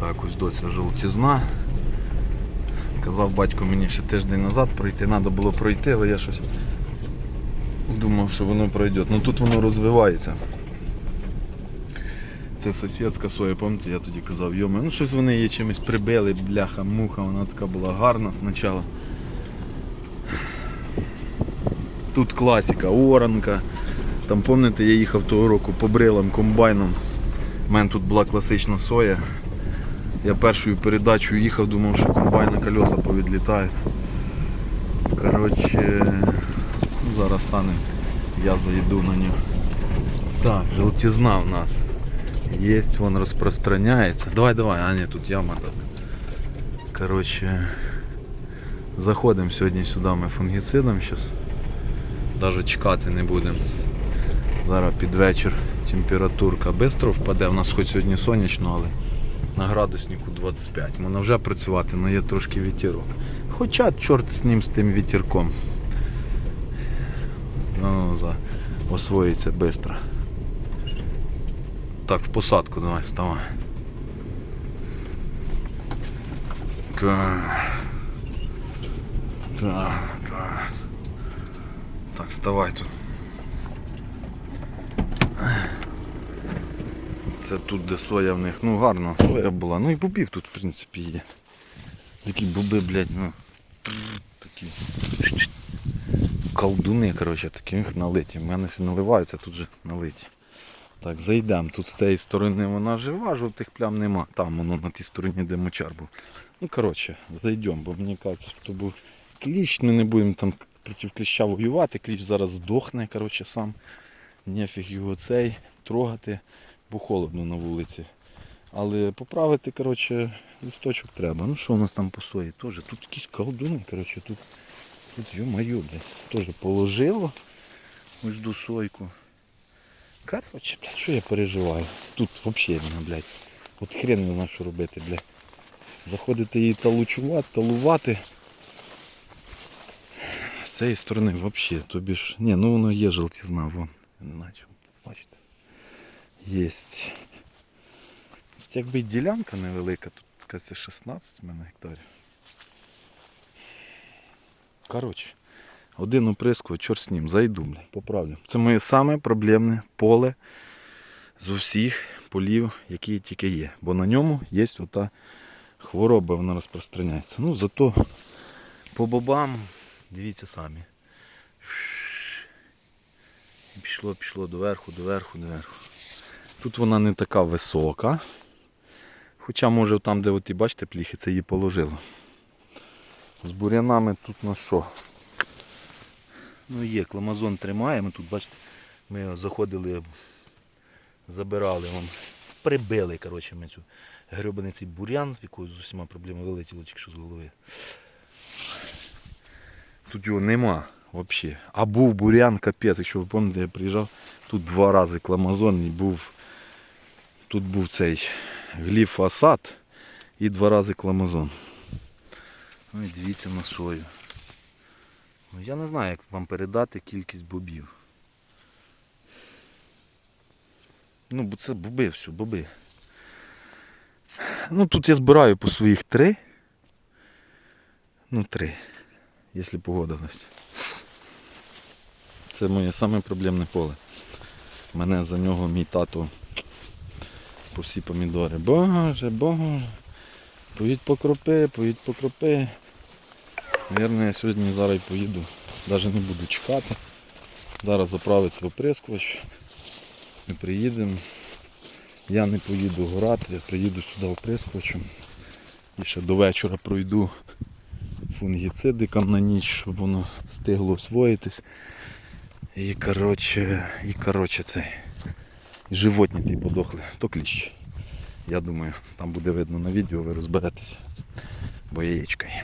Так, ось доця жовтізна. Казав батько мені ще тиждень назад пройти, треба було пройти, але я щось думав, що воно пройде. Ну тут воно розвивається. Це сусідська соя, пам'ятаєте, я тоді казав, йома, ну щось вони її чимось прибили, бляха, муха, вона така була гарна спочатку. Тут класика, оранка. Там пам'ятаєте, я їхав того року по брилам комбайном. У мене тут була класична соя. Я першою передачею їхав, думав, що комбайн на колеса повідлітають. Коротше, ну, зараз стане, я заїду на нього. Так, желтизна в нас. Есть, вон розпространяється. Давай, давай, а ні, тут яма так. Коротше, заходимо сьогодні сюди ми фунгіцидом зараз. Навіть чекати не будемо. Зараз під вечір температурка швидко впаде. У нас хоч сьогодні сонячно, але на градуснику 25. Можна вже працювати, але є трошки вітерок. Хоча чорт з ним з тим вітерком. Воно за... освоїться швидко. Так, в посадку давай, вставай. Так, так. Так, вставай тут. Це тут, де соя в них. Ну гарна соя була. Ну і бобів тут, в принципі, є. Такі боби, блядь, ну. Такі. Колдуни, коротше, таких налиті. У мене всі наливаються, тут же налиті. Так, зайдемо. Тут з цієї сторони вона жива, жовтих плям нема. Там воно на тій стороні, де мочар був. Ну, коротше, зайдемо, бо мені кажеться, що був кліщ, ми не будемо там проти кліща воювати, кліщ зараз здохне, коротше, сам. Нефіг його цей трогати, бо холодно на вулиці. Але поправити, коротше, листочок треба. Ну що у нас там по сої? Тоже тут якісь колдуни, коротше, тут, тут ё-моё, блядь, теж положило. Ось до сойку. Короче, блядь, що я переживаю? Тут взагалі, блядь, от хрен не знаю, що робити, блядь. Заходити її талучувати, талувати. З цієї сторони взагалі, тобі ж. Ні, ну воно є жовтізна, вон. Наче, бачите. Єсть. Тут якби ділянка невелика, тут кажеться 16 в мене гектарів. Коротше, один оприскувач, чорт з ним, зайду, поправлю. Це моє саме проблемне поле з усіх полів, які тільки є. Бо на ньому є ота хвороба, вона розпространяється. Ну, зато по бобам, дивіться самі. Пішло, пішло доверху, доверху, доверху. Тут вона не така висока. Хоча може там, де от і бачите пліхи, це її положило. З бурянами тут на що? Ну є, кламазон тримає, ми тут, бачите, ми заходили, забирали, вон, прибили коротше, ми цю гребаний цей бурян, в якої з усіма проблемами вилетіло тільки що з голови. Тут його нема взагалі. А був бурян, капець, якщо ви пам'ятаєте, я приїжджав, тут два рази кламазон і був. Тут був цей гліфосат і два рази кламазон. Ну і дивіться на сою. Ну, я не знаю, як вам передати кількість бобів. Ну, бо це боби все, боби. Ну тут я збираю по своїх три. Ну три. Якщо погода. Це моє саме проблемне поле. Мене за нього мій тато по всі помідори. Боже, боже. Поїдь по кропи, поїдь по кропи. Я сьогодні зараз поїду. Навіть не буду чекати. Зараз заправиться оприскувач. Ми приїдемо. Я не поїду горати, я приїду сюди оприскувачем. І ще до вечора пройду фунгіцидиком на ніч, щоб воно встигло освоїтись. І коротше, і коротше цей. І животні ті подохли. То кліщ. Я думаю, там буде видно на відео, ви розберетеся. Бо яєчка є.